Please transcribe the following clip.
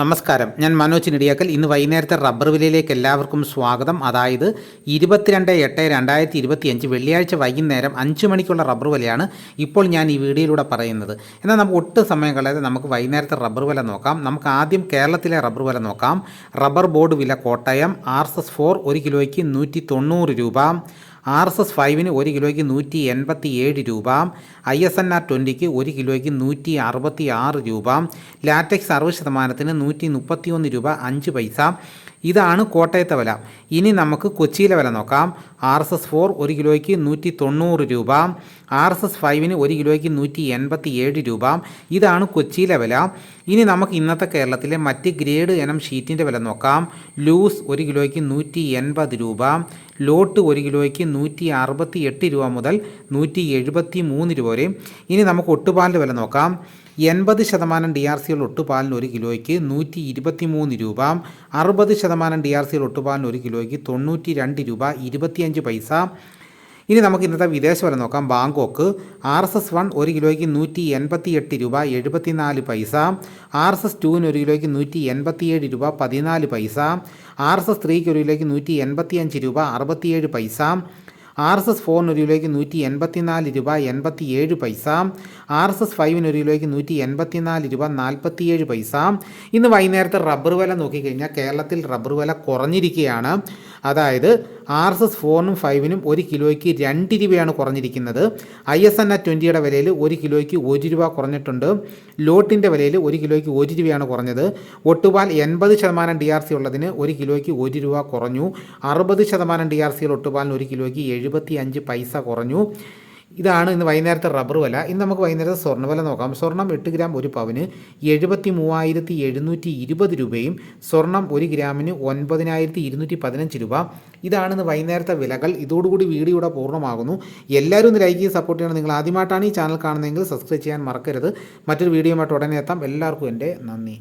നമസ്കാരം. ഞാൻ മനോജ് നെടിയാക്കൽ ഇന്ന് വൈകുന്നേരത്തെ റബ്ബർ വിലയിലേക്ക് എല്ലാവർക്കും സ്വാഗതം. അതായത് ഇരുപത്തിരണ്ട് എട്ട് രണ്ടായിരത്തി ഇരുപത്തി അഞ്ച് വെള്ളിയാഴ്ച വൈകുന്നേരം അഞ്ച് മണിക്കുള്ള റബ്ബർ വിലയാണ് ഇപ്പോൾ ഞാൻ ഈ വീഡിയോയിലൂടെ പറയുന്നത്. എന്നാൽ നമുക്ക് ഒട്ടും സമയം കളയാതെ നമുക്ക് വൈകുന്നേരത്തെ റബ്ബർ വില നോക്കാം. നമുക്ക് ആദ്യം കേരളത്തിലെ റബ്ബർ വില നോക്കാം. റബ്ബർ ബോർഡ് വില Kottayam R S S four ഒരു കിലോയ്ക്ക് നൂറ്റി തൊണ്ണൂറ് രൂപ. ആർ എസ് എസ് ഫൈവിന് ഒരു കിലോയ്ക്ക് നൂറ്റി എൺപത്തി ഏഴ് രൂപ ഐ എസ് എൻ ആർ ട്വന്റിക്ക് ഒരു കിലോയ്ക്ക് നൂറ്റി അറുപത്തി ആറ് രൂപ ലാറ്റക്സ് അറുപത് ശതമാനത്തിന് നൂറ്റി മുപ്പത്തി ഒന്ന് രൂപ അഞ്ച് പൈസ. ഇതാണ് കോട്ടയത്തെ വില. ഇനി നമുക്ക് കൊച്ചിയിലെ വില നോക്കാം. ആർ എസ് എസ് ഫോർ ഒരു കിലോയ്ക്ക് നൂറ്റി തൊണ്ണൂറ് രൂപ ആർ എസ് എസ് ഫൈവിന് ഒരു കിലോയ്ക്ക് നൂറ്റി എൺപത്തി ഏഴ് രൂപ. ഇതാണ് കൊച്ചിയിലെ വില. ഇനി നമുക്ക് ഇന്നത്തെ കേരളത്തിലെ മറ്റ് ഗ്രേഡ് ഇനം ഷീറ്റിന്റെ വില നോക്കാം. ലൂസ് ഒരു കിലോയ്ക്ക് നൂറ്റി എൺപത് രൂപ ലോട്ട് ഒരു കിലോയ്ക്ക് നൂറ്റി അറുപത്തി എട്ട് രൂപ മുതൽ നൂറ്റി എഴുപത്തി മൂന്ന് രൂപ വരെ. ഇനി നമുക്ക് ഒട്ടുപാലിന്റെ വില നോക്കാം. എൺപത് ശതമാനം ഡി ആർ സിയുള്ള ഒട്ടുപാലിന് ഒരു കിലോയ്ക്ക് നൂറ്റി ഇരുപത്തി മൂന്ന് രൂപ. അറുപത് ശതമാനം ഡി ആർ സിയുള്ള ഒട്ടുപാലിന് ഒരു കിലോയ്ക്ക് തൊണ്ണൂറ്റി രണ്ട് രൂപ ഇരുപത്തിയഞ്ച് പൈസ. ഇനി നമുക്ക് ഇന്നത്തെ വിദേശ വില നോക്കാം. Bangkok R S S one ഒരു കിലോയ്ക്ക് നൂറ്റി എൺപത്തി എട്ട് രൂപ എഴുപത്തിനാല് പൈസ. ആർ എസ് എസ് ടുവിന് ഒരു കിലോയ്ക്ക് നൂറ്റി എൺപത്തിയേഴ് രൂപ പതിനാല് പൈസ. ആർ എസ് എസ് ത്രീക്ക് ഒരു കിലോയ്ക്ക് നൂറ്റി എൺപത്തിയഞ്ച് രൂപ അറുപത്തിയേഴ് പൈസ. ആർ എസ് എസ് ഫോറിന് ഒരു കിലോയ്ക്ക് നൂറ്റി എൺപത്തിനാല് രൂപ എൺപത്തിയേഴ് പൈസ ആർ എസ് എസ് ഫൈവിന് ഒരു കിലോയ്ക്ക് നൂറ്റി എൺപത്തിനാല് രൂപ നാൽപ്പത്തിയേഴ് പൈസ. ഇന്ന് വൈകുന്നേരത്തെ റബ്ബർ വില നോക്കിക്കഴിഞ്ഞാൽ കേരളത്തിൽ റബ്ബർ വില കുറഞ്ഞിരിക്കുകയാണ്. അതായത് ആർ എസ് എസ് ഫോറിനും ഫൈവിനും ഒരു കിലോയ്ക്ക് രണ്ട് രൂപയാണ് കുറഞ്ഞിരിക്കുന്നത്. ഐ എസ് എൻ ആ ട്വന്റിയുടെ വിലയിൽ ഒരു കിലോയ്ക്ക് ഒരു രൂപ കുറഞ്ഞിട്ടുണ്ട്. ലോട്ടിന്റെ വിലയിൽ ഒരു കിലോയ്ക്ക് ഒരു രൂപയാണ് കുറഞ്ഞത്. ഒട്ടുപാൽ എൺപത് ശതമാനം ഡി ആർ സി ഉള്ളതിന് ഒരു കിലോയ്ക്ക് ഒരു രൂപ കുറഞ്ഞു. അറുപത് ശതമാനം ഡി ആർ സിയിൽ ഒട്ടുപാലിന് ഒരു കിലോയ്ക്ക് എഴുപത്തി അഞ്ച് പൈസ കുറഞ്ഞു. ഇതാണ് ഇന്ന് വൈകുന്നേരത്തെ റബ്ബർ വില. ഇന്ന് നമുക്ക് വൈകുന്നേരത്തെ സ്വർണ വില നോക്കാം. സ്വർണം എട്ട് ഗ്രാം ഒരു പവന് എഴുപത്തി മൂവായിരത്തി എഴുന്നൂറ്റി ഇരുപത് രൂപയും സ്വർണം ഒരു ഗ്രാമിന് ഒൻപതിനായിരത്തി ഇരുന്നൂറ്റി പതിനഞ്ച് രൂപ. ഇതാണ് ഇന്ന് വൈകുന്നേരത്തെ വിലകൾ. ഇതോടുകൂടി വീഡിയോ ഇവിടെ പൂർണമാകുന്നു. എല്ലാവരും ഒന്ന് ലൈക്ക് ചെയ്ത് സപ്പോർട്ട് ചെയ്യണം. നിങ്ങൾ ആദ്യമായിട്ടാണ് ഈ ചാനൽ കാണുന്നതെങ്കിൽ സബ്സ്ക്രൈബ് ചെയ്യാൻ മറക്കരുത്. മറ്റൊരു വീഡിയോയുമായിട്ട് ഉടനെ എത്താം. എല്ലാവർക്കും എന്റെ നന്ദി.